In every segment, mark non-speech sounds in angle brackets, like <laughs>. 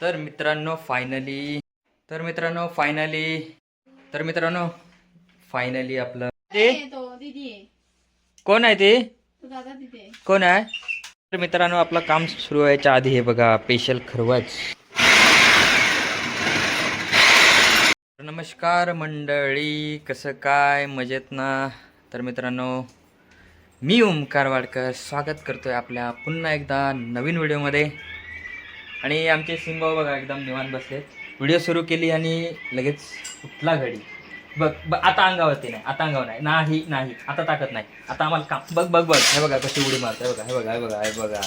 तर मित्रांनो फायनली तर मित्रांनो फायनली तर मित्रांनो फायनली आपलं. कोण आहे ते. कोण आहे? तर मित्रांनो आपलं काम सुरू व्हायच्या आधी हे बघा स्पेशल खरवच नमस्कार मंडळी कसं काय? मजेत ना? तर मित्रांनो मी ओमकार वाडकर स्वागत करतोय आपल्या पुन्हा एकदा नवीन व्हिडिओमध्ये. आणि आमचे सिंगाव बघा एकदम निवांत बसले. व्हिडिओ सुरू केली आणि लगेच उठला घडी बघ बघ आता अंगावरती नाही आता अंगावर नाही. नाही नाही आता ताकद नाही. आता आम्हाला काम बघ बघ बघ. हे बघा कशी उडी मारते बघा हे बघा हे बघा हे बघा.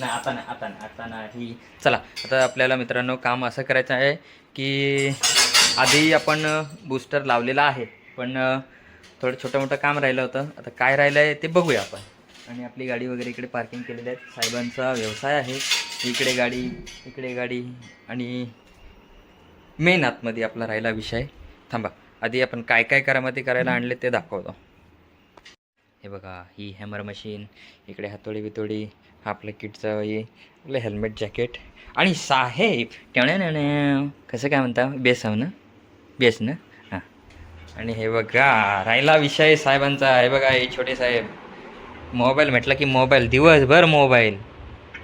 नाही आता नाही आता नाही आता नाही. चला आता आपल्याला मित्रांनो काम असं करायचं आहे की आधी आपण बूस्टर लावलेला आहे. पण थोडं छोटं मोठं काम राहिलं होतं. आता काय राहिलं आहे ते बघूया आपण. आणि आपली गाडी वगैरे इकडे पार्किंग केलेली आहे. साहेबांचा व्यवसाय आहे. इकडे गाडी इकडे गाडी आणि मेन आतमध्ये आपला राहिला विषय. थांबा आधी आपण काय काय करामध्ये करायला आणले ते दाखवतो. हे बघा ही हॅमर मशीन इकडे हातोडी बितोडी हा आपलं किटचं हे आपलं हेल्मेट जॅकेट आणि साहेब टेवण्या कसं काय म्हणता? बेस ना? बेस ना? हां. आणि हे बघा राहिला विषय साहेबांचा. हे बघा हे छोटे साहेब. मोबाईल म्हटलं की मोबाईल दिवसभर मोबाईल.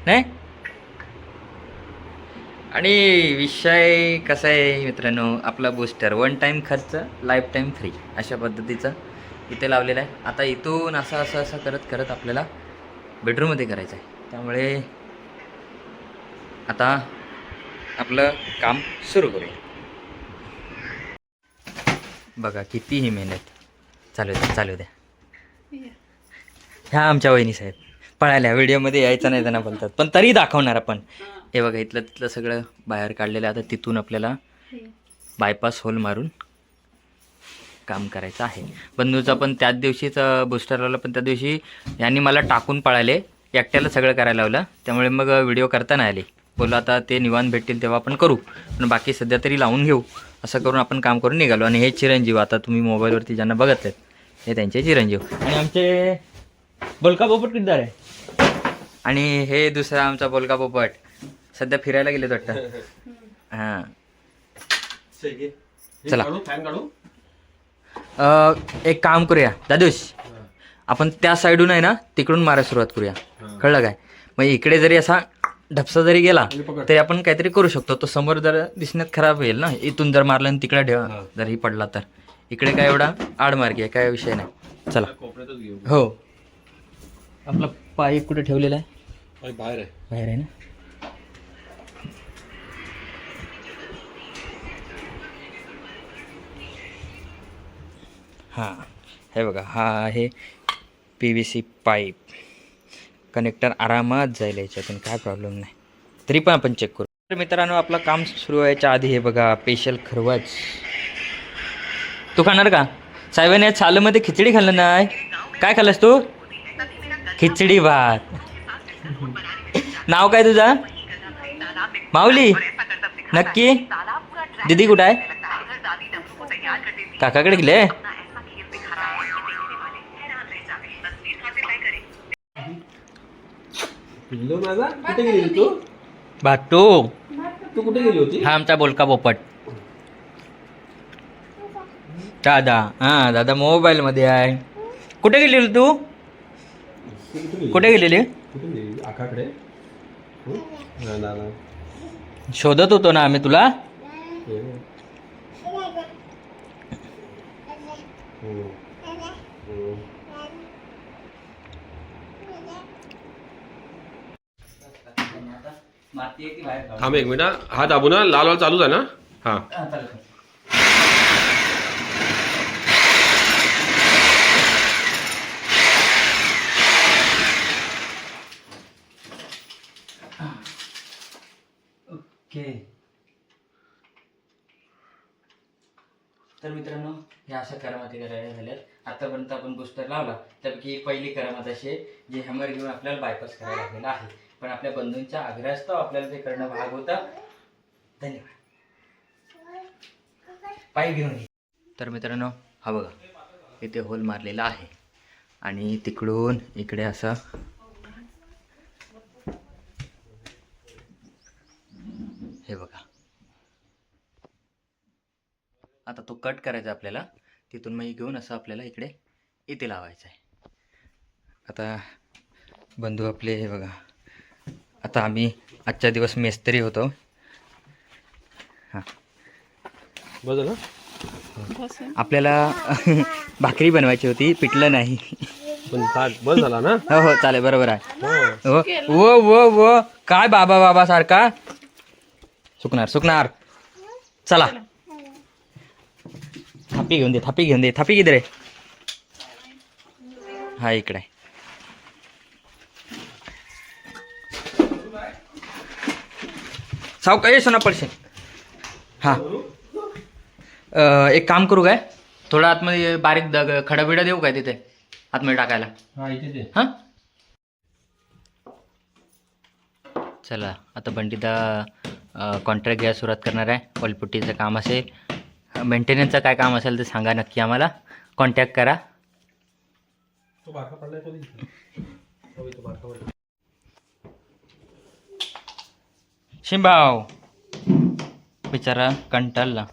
नाही? आणि विषय कसा आहे मित्रांनो? आपला बूस्टर वन टाईम खर्च लाईफ टाईम फ्री अशा पद्धतीचं इथे लावलेलं आहे. आता इथून असं असं असं करत करत आपल्याला बेडरूममध्ये करायचं आहे. त्यामुळे आता आपलं काम सुरू करूया. बघा कितीही मेहनत चालू द्या चालू द्या. ह्या आमच्या वहिनी साहेब पळायला व्हिडिओमध्ये यायचं नाही त्यांना बोलतात. पण तरी दाखवणार आपण. हे बघा इथलं तिथलं सगळं बाहेर काढलेलं. आता तिथून आपल्याला. बायपास होल मारून काम करायचं आहे. बंधूचा पण त्याच दिवशीच बूस्टर लावला पण त्या दिवशी यांनी मला टाकून पळाले. एकट्याला सगळं करायला लावलं. त्यामुळे मग व्हिडिओ करता नाही आले. बोललो आता ते निवांत भेटतील तेव्हा आपण करू. पण बाकी सध्या तरी लावून घेऊ. असं करून आपण काम करून निघालो. आणि हे चिरंजीव आता तुम्ही मोबाईलवरती ज्यांना बघतलेत हे त्यांचे चिरंजीव. आणि आमचे बोलका पोपट किती आहे आणि हे दुसरा आमचा बोलका पोपट. सध्या फिरायला गेलेत वाटतं. <laughs> हां. चला. अ, एक काम करूया. दादूश आपण त्या साईडून आहे ना तिकडून मारायला सुरुवात करूया. कळलं काय? मग इकडे जरी असा ढपसा जरी गेला तरी आपण काहीतरी करू शकतो. तो समोर जर दिसण्यात खराब होईल ना इथून जर मारला आणि तिकडे ठेवा. जर ही पडला तर. इकडे काय एवढा आडमार्गी आहे काय विषय नाही. चला. कोपऱ्यातच घेऊ हो. आपला पाय कुठे ठेवलेला आहे? बाहेर आहे. बाहेर आहे ना? हां. हे बघा हा आहे P V C pipe connector आरामात जाईल याच्यातून काय प्रॉब्लेम नाही. तरी पण आपण चेक करू. तर मित्रांनो आपलं काम सुरू व्हायच्या आधी हे बघा स्पेशल खरवच तू खाणार का? साहेबांनी आज सालमध्ये खिचडी खाल्लं नाही. काय खाल्लंस तू? खिचडी भात. नाव काय तुझा? माऊली. नक्की. दीदी कुठं आहे? काकाकडे गेले पिल्लो माझा कुठे गेली तू भाटू तू कुठे गेली होती हा आमचा बोलका पोपट दादा हा दादा मोबाईल मध्ये आहे कुठे गेलेली तू तू कुठे गेली? कुठे गेलेली कुठे गेली आकाकडे? ना, ना, ना. शोधत होतो ना आम्ही तुला. हो. हो. थांब एक मिनिट हा. हा दाबू ना. लाल लाल चालूच आहे ना? हा. ओके. तर मित्रांनो हे अशा करामाती करायला झाल्यात. आतापर्यंत आपण बूस्टर लावला त्यापैकी पहिली करामात अशी आहे जी हॅमर घेऊन आपल्याला बायपास करायला लागलेला आहे. पण आपल्या बंधूंच्या आग्रहास्तव आपल्याला ते करणं भाग होत. धन्यवाद. घेऊन तर मित्रांनो हा बघा इथे होल मारलेला आहे. आणि तिकडून इकडे असं हे बघा. आता तो कट करायचा आपल्याला. तिथून मग घेऊन असं आपल्याला इकडे इथे लावायचं आहे आता बंधू आपले हे बघा. आता आम्ही आजच्या दिवस मेस्तरी होतो. हां. बसून आपल्याला <laughs> भाकरी बनवायची होती पिटलं नाही. पण ताट बस झाला ना? हो हो चालेल बरोबर आहे. हो. हो वो वो वो काय बाबा बाबा सारखा? सुकणार सुकणार. चला. थापी घेऊन दे थापी घेऊन दे थापी किती रे? हा इकडे. आहे. साव काय सोना पडशे हा. एक काम करू काय? थोडं आतमध्ये बारीक दग खडाबिडा देऊ काय तिथे? आतमध्ये टाकायला. हा चला आता बंटीदा कॉन्ट्रॅक्ट घ्यायला सुरुवात करणार आहे. पलपुट्टीचं काम असेल. मेंटेनन्सचं काय काम असेल ते सांगा नक्की आम्हाला. कॉन्टॅक्ट करा. तो बारका पडलाय तो दिसला. हो, इथं बारका पडलाय. शिंबाव. बिचारा कंटाळला.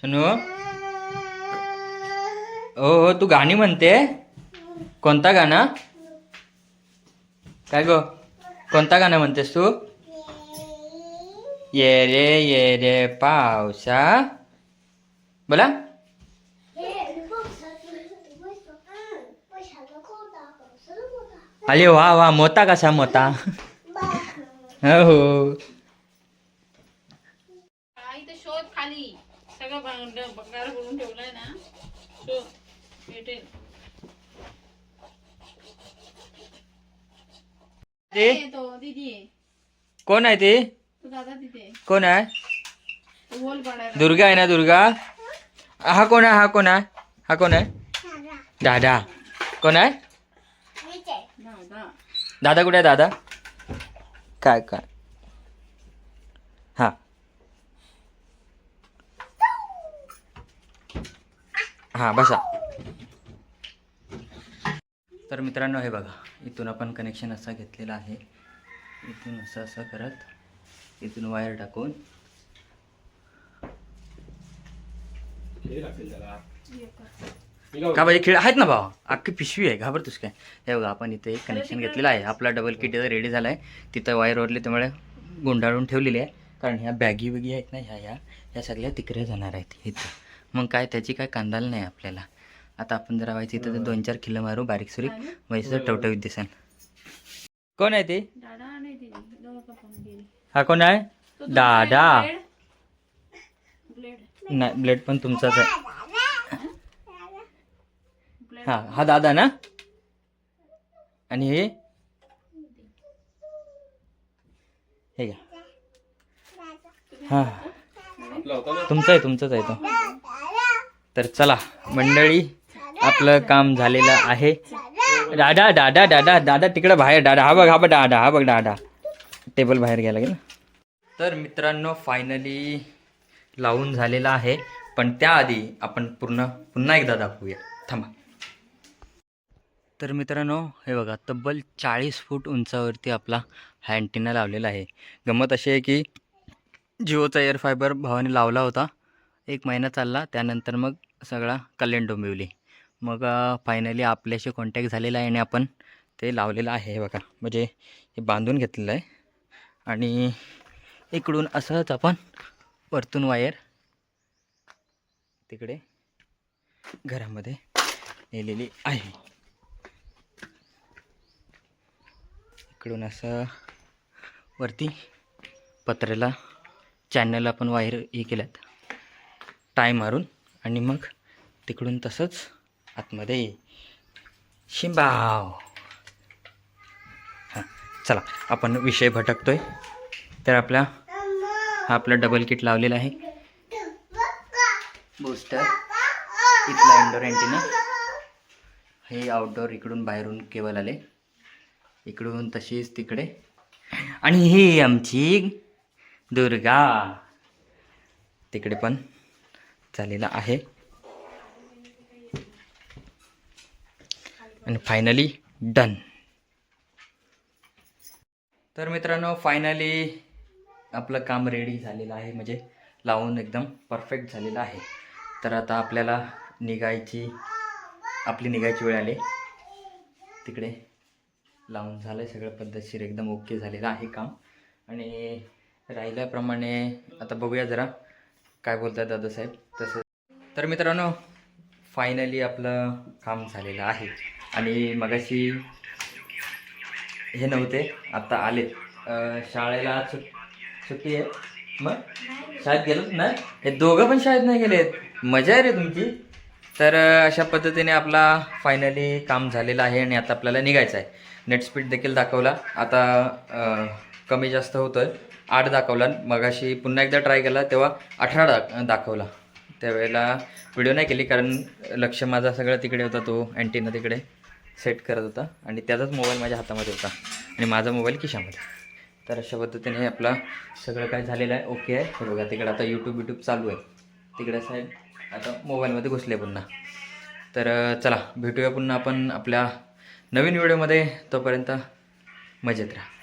सुनू? हो तू गाणी म्हणते? कोणता गाणं? काय गो? कोणता गाणं म्हणतेस तू? ये रे ये रे पावसा. बोला. अरे वा वा मोता कसा मोता? हो. हो शोध खाली. सगळं बंग- करून ना. शोध. भेटेल. ते? दीदी. आहे कोण आहे ते? तो दादा तिथे आहे. कोण आहे? तो होल पाडायला दुर्गा आहे ना दुर्गा? हा कोण आहे? हा कोण आहे? हा कोण आहे? दादा. कोण आहे? दादा. दादा कुठे आहे दादा? काय काय? हा. हा बसा. तर मित्रांनो हे बघा इथून आपण कनेक्शन असं घेतलेलं आहे. इथून असं असं करत इथून वायर टाकून. का पाहिजे खेळ आहेत ना भावा? अख्खी पिशवी आहे घाबरतोस काय? हे बघा आपण इथे एक कनेक्शन घेतलेलं आहे. आपला डबल किट रेडी झाला आहे तिथं वायर ओरली त्यामुळे गुंडाळून ठेवलेली आहे. कारण ह्या बॅगी वगी आहेत ना ह्या ह्या ह्या सगळ्या तिकडे जाणार आहेत इथं. मग काय त्याची काय कांदाल नाही आपल्याला. आता आपण जरा व्हायचं इथं तर दोन चार किलो मारू बारीक सुरीक. व्हायचं टवटवीत दिसेल. कोण आहे ते? हा कोण आहे? दादा. नाही ब्लेड पण तुमचाच आहे. हा हा दादा ना? आणि हे? हे घ्या. हा. तुमचा आहे तुमचाच आहे तो. तर चला मंडळी. आपलं काम झालेलं आहे. दादा दादा दादा दादा तिकडं बाहेर दादा. हा बघ हा बघ दादा हा बघ दादा. टेबल बाहेर घ्यायला लागेल तर मित्रांनो फायनली लावून झालेला आहे. पण त्याआधी आपण पूर्ण पुन्हा एकदा दाखवूया. थांबा. तर मित्रांनो हे बघा तब्बल चाळीस फूट उंचावरती आपला हा अँटिना लावलेला आहे. गंमत अशी आहे की जिओचा एअर फायबर भावाने लावला होता. एक महिना चालला त्यानंतर मग सगळा कल्याण डोंबिवली. मग फायनली आपल्याशी कॉन्टॅक्ट झालेला आहे आणि आपण ते लावलेलं आहे हे बघा. म्हणजे हे बांधून घेतलेलं आहे. आणि इकडून असंच आपण वरतून वायर तिकडे घरामध्ये नेलेली आहे. इकडून असं वरती पत्र्याला चॅनलला आपण वायर हे केल्यात. टाय मारून आणि मग तिकडून तसंच आतमध्ये. शिंबाव. हां चला आपण विषय भटकतोय. तर आपला हा आपला डबल किट लावलेला आहे. बूस्टर इथला इंडोर अँटिना हे आउटडोर इकडून बाहेरून केवळ आले. इकडून तशीच तिकडे. आणि ही आमची दुर्गा. तिकडे पण झालेला आहे. आणि फायनली डन तर मित्रांनो फायनली आपलं काम रेडी झालेलं आहे. म्हणजे लावून एकदम परफेक्ट झालेलं आहे. तर आता आपल्याला निघायची आपली निघायची वेळ आली. तिकडे लावून झालं आहे सगळं पद्धतशीर एकदम ओके झालेलं आहे काम. आणि राहिल्याप्रमाणे आता बघूया जरा काय बोलतात दादासाहेब. तसं तर मित्रांनो फायनली आपलं काम झालेलं आहे. आणि मगाशी हे नव्हते आत्ता आलेत शाळेला आज सुट सुट्टी आहे. मग? शाळेत गेलोच ना? हे दोघं पण शाळेत नाही गेलेत. मजा आहे रे तुमची. तर अशा पद्धतीने आपला फायनली काम झालेलं आहे आणि आता आपल्याला निघायचं आहे. नेट स्पीड देखील दाखवला. आता कमी जास्त होतं आहे आठ दाखवला. मगाशी पुन्हा एकदा ट्राय केला तेव्हा अठरा दा दाखवला. त्यावेळेला व्हिडिओ नाही केली कारण लक्ष माझा सगळं तिकडे होता तो अँटीना तिकडे सेट करत होता आणि त्याचाच मोबाईल माझ्या हातामध्ये होता आणि माझा मोबाईल खिशामध्ये. तर अशा पद्धतीने आपला सगळं काय झालेलं आहे ओके आहे. हे बघा तिकडे आता यूट्यूब यूट्यूब चालू आहे. तिकडे साहेब आता मोबाईलमध्ये घुसले पुन्हा. तर चला भेटूया पुन्हा आपण आपल्या नवीन व्हिडिओमध्ये तोपर्यंत मजेत राहा.